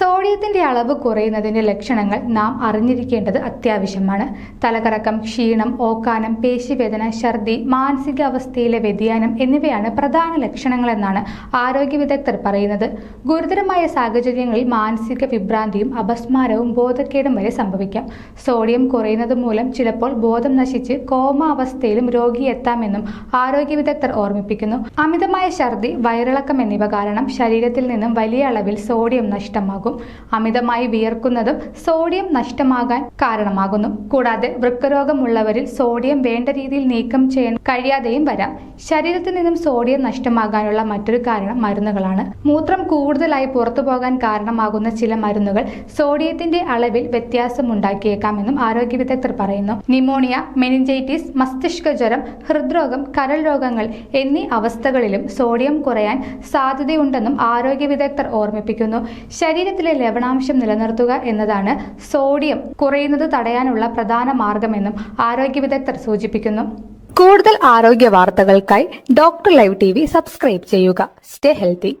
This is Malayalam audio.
സോഡിയത്തിന്റെ അളവ് കുറയുന്നതിന്റെ ലക്ഷണങ്ങൾ നാം അറിഞ്ഞിരിക്കേണ്ടത് അത്യാവശ്യമാണ്. തലകറക്കം ക്ഷീണം ഓക്കാനം പേശിവേദന ഛർദി മാനസികാവസ്ഥയിലെ വ്യതിയാനം എന്നിവയാണ് പ്രധാന ലക്ഷണങ്ങളെന്നാണ് ആരോഗ്യ വിദഗ്ധർ പറയുന്നത്. ഗുരുതരമായ സാഹചര്യങ്ങളിൽ മാനസിക വിഭ്രാന്തിയും അപസ്മാരവും ബോധക്കേടും വരെ സംഭവിക്കാം. സോഡിയം കുറയുന്നത് മൂലം ചിലപ്പോൾ ബോധം നശിച്ച് കോമ അവസ്ഥയിലും രോഗി എത്താമെന്നും ആരോഗ്യ വിദഗ്ധർ ഓർമ്മിപ്പിക്കുന്നു. അമിതമായ ഛർദി വയറിളക്കം എന്നിവ കാരണം ശരീരത്തിൽ നിന്നും വലിയ അളവിൽ സോഡിയം നഷ്ടമാകും. അമിതമായി വിയർക്കുന്നതും സോഡിയം നഷ്ടമാകാൻ കാരണമാകുന്നു. കൂടാതെ വൃക്കരോഗമുള്ളവരിൽ സോഡിയം വേണ്ട രീതിയിൽ നീക്കം ചെയ്യാൻ കഴിയാതെയും വരാം. ശരീരത്തിൽ നിന്നും സോഡിയം നഷ്ടമാകാനുള്ള മറ്റൊരു കാരണം മരുന്നുകളാണ്. മൂത്രം കൂടുതലായി പുറത്തു പോകാൻ കാരണമാകുന്ന ചില മരുന്നുകൾ സോഡിയത്തിന്റെ അളവിൽ വ്യത്യാസം ഉണ്ടാക്കിയേക്കാമെന്നും ആരോഗ്യ വിദഗ്ധർ പറയുന്നു. നിമോണിയ മെനിഞ്ചൈറ്റിസ് മസ്തിഷ്ക ജ്വരം ഹൃദ്രോഗം കരൾ രോഗങ്ങൾ എന്നീ അവസ്ഥകളിലും സോഡിയം കുറയാൻ സാധ്യതയുണ്ടെന്നും ആരോഗ്യ വിദഗ്ധർ ഓർമ്മിപ്പിക്കുന്നു. ശരീരത്തിലെ ലവണാംശം നിലനിർത്തുക എന്നതാണ് സോഡിയം കുറയുന്നത് തടയാനുള്ള പ്രധാന മാർഗമെന്നും ആരോഗ്യ വിദഗ്ധർ സൂചിപ്പിക്കുന്നു. കൂടുതൽ ആരോഗ്യ വാർത്തകൾക്കായി ഡോക്ടർ ലൈവ് ടി സബ്സ്ക്രൈബ് ചെയ്യുക. Stay healthy.